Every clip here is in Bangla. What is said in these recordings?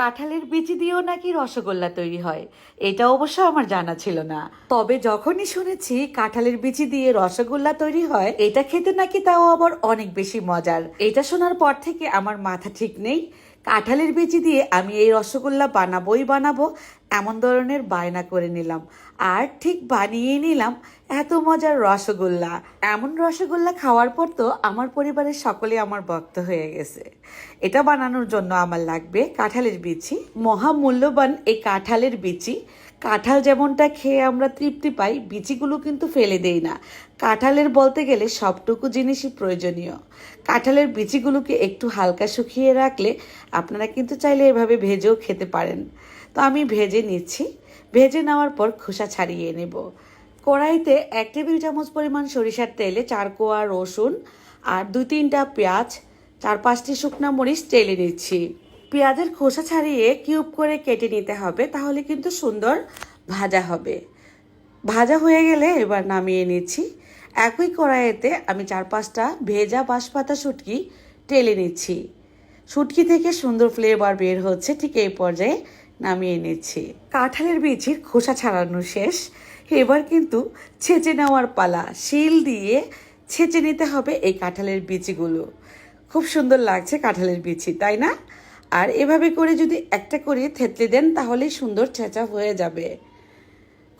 কাঁঠালের বিচি দিয়েও নাকি রসগোল্লা তৈরি হয়? এটা অবশ্য আমার জানা ছিল না। তবে যখনই শুনেছি কাঁঠালের বিচি দিয়ে রসগোল্লা তৈরি হয়, এটা খেতে নাকি তাও আবার অনেক বেশি মজার। এটা শোনার পর থেকে আমার মাথা ঠিক নেই। কাঁঠালের বিচি দিয়ে আমি এই রসগোল্লা বানাবোই বানাবো এমন ধরনের বায়না করে নিলাম। আর ঠিক বানিয়ে নিলাম এত মজার রসগোল্লা। এমন রসগোল্লা খাওয়ার পর তো আমার পরিবারের সকলে আমার ভক্ত হয়ে গেছে। এটা বানানোর জন্য আমার লাগবে কাঁঠালের বিচি, মহামূল্যবান এই কাঁঠালের বিচি। কাঁঠাল যেমনটা খেয়ে আমরা তৃপ্তি পাই, বিচিগুলো কিন্তু ফেলে দেই না। কাঁঠালের বলতে গেলে সবটুকু জিনিসই প্রয়োজনীয়। কাঁঠালের বিচিগুলোকে একটু হালকা শুকিয়ে রাখলে আপনারা কিন্তু চাইলে এভাবে ভেজেও খেতে পারেন। তো আমি ভেজে নিচ্ছি। ভেজে নেওয়ার পর খোসা ছাড়িয়ে নেব। কড়াইতে এক টেবিল চামচ পরিমাণ সরিষার তেলে চার কোয়া রসুন আর দুই তিনটা পেঁয়াজ, চার পাঁচটি শুকনা মরিচ তেলে নিচ্ছি। পেঁয়াজের খোসা ছাড়িয়ে কিউব করে কেটে নিতে হবে, তাহলে কিন্তু সুন্দর ভাজা হবে। ভাজা হয়ে গেলে এবার নামিয়ে নিচ্ছি। একই কড়াইতে আমি চার পাঁচটা ভেজা বাঁশপাতা শুটকি টেলে নিচ্ছি। শুটকি থেকে সুন্দর ফ্লেভার বের হচ্ছে ঠিক এই পর্যায়ে। নামিয়ে নিচ্ছি কাঁঠালের বিচির খোসা ছাড়ানো শেষ। এবার কিন্তু ছেঁচে নেওয়ার পালা। শিল দিয়ে ছেঁচে নিতে হবে এই কাঁঠালের বিচিগুলো খুব সুন্দর লাগছে কাঁঠালের বিচি তাই না? আর এভাবে করে যদি একটা করে থেতলে দেন, তাহলেই সুন্দর ছেঁচা হয়ে যাবে।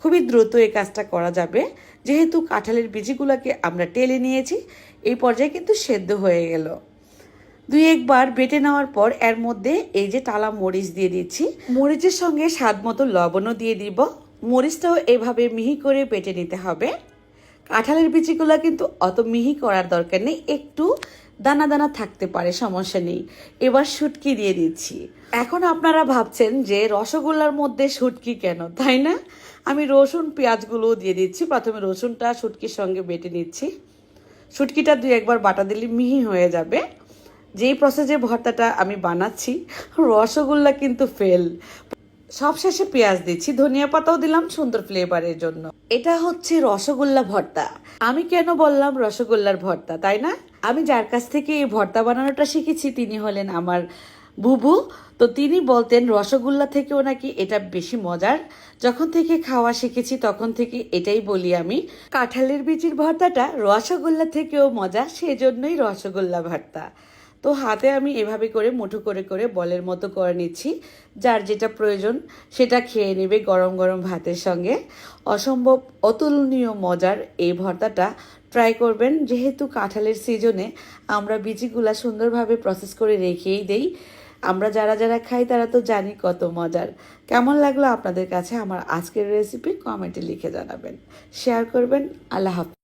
খুবই দ্রুত এই কাজটা করা যাবে। যেহেতু কাঁঠালের বীজগুলোকে আমরা টেলে নিয়েছি, এই পর্যায়ে কিন্তু সেদ্ধ হয়ে গেল। দুই একবার বেটে নেওয়ার পর এর মধ্যে এই যে টালা মরিচ দিয়ে দিচ্ছি। মরিচের সঙ্গে স্বাদ মতো লবণও দিয়ে দিব। মরিচটাও এভাবে মিহি করে বেটে নিতে হবে। কাঁঠালের বিচিগুলো কিন্তু অত মিহি করার দরকার নেই, একটু দানা দানা থাকতে পারে, সমস্যা নেই। এবার শুটকি দিয়ে দিচ্ছি। এখন আপনারা ভাবছেন যে রসগোল্লার মধ্যে শুটকি কেন, তাই না? আমি রসুন, পেঁয়াজগুলোও দিয়ে দিচ্ছি। প্রথমে রসুনটা শুটকির সঙ্গে বেটে নিচ্ছি। শুটকিটা দুই একবার বাটা দিলে মিহি হয়ে যাবে। যেই প্রসেসে ভর্তাটা আমি বানাচ্ছি, রসগোল্লা কিন্তু ফেল সবশেষে পেঁয়াজ দিচ্ছি, ধনিয়া পাতাও দিলাম সুন্দর ফ্লেভারের জন্য। এটা হচ্ছে রসগোল্লা ভর্তা। আমি কেন বললাম রসগোল্লার ভর্তা, তাই না? আমি যার কাছ থেকে এই ভর্তা বানানোটা শিখেছি, তিনি হলেন আমার বুবু। তো তিনি বলতেন, রসগোল্লা থেকেও নাকি এটা বেশি মজার। যখন থেকে খাওয়া শিখেছি, তখন থেকে এটাই বলি আমি। কাঁঠালের বিচির ভর্তাটা রসগোল্লা থেকেও মজা, সেজন্যই রসগোল্লা ভর্তা। তো হাতে আমি এভাবে করে মুঠো করে করে বলের মতো করে নিচ্ছি। যার যেটা প্রয়োজন সেটা খেয়ে নেবে গরম গরম ভাতের সঙ্গে। অসম্ভব অতুলনীয় মজার এই ভর্তাটা ট্রাই করবেন। যেহেতু কাঁঠালের সিজনে আমরা বিচিগুলা সুন্দরভাবে প্রসেস করে রেখেই দেই। আমরা যারা যারা খাই তারা তো জানি কত মজার। কেমন লাগল আপনাদের কাছে আমার আজকের রেসিপি কমেন্টে লিখে জানাবেন। শেয়ার করবেন। আল্লাহ হাফিজ।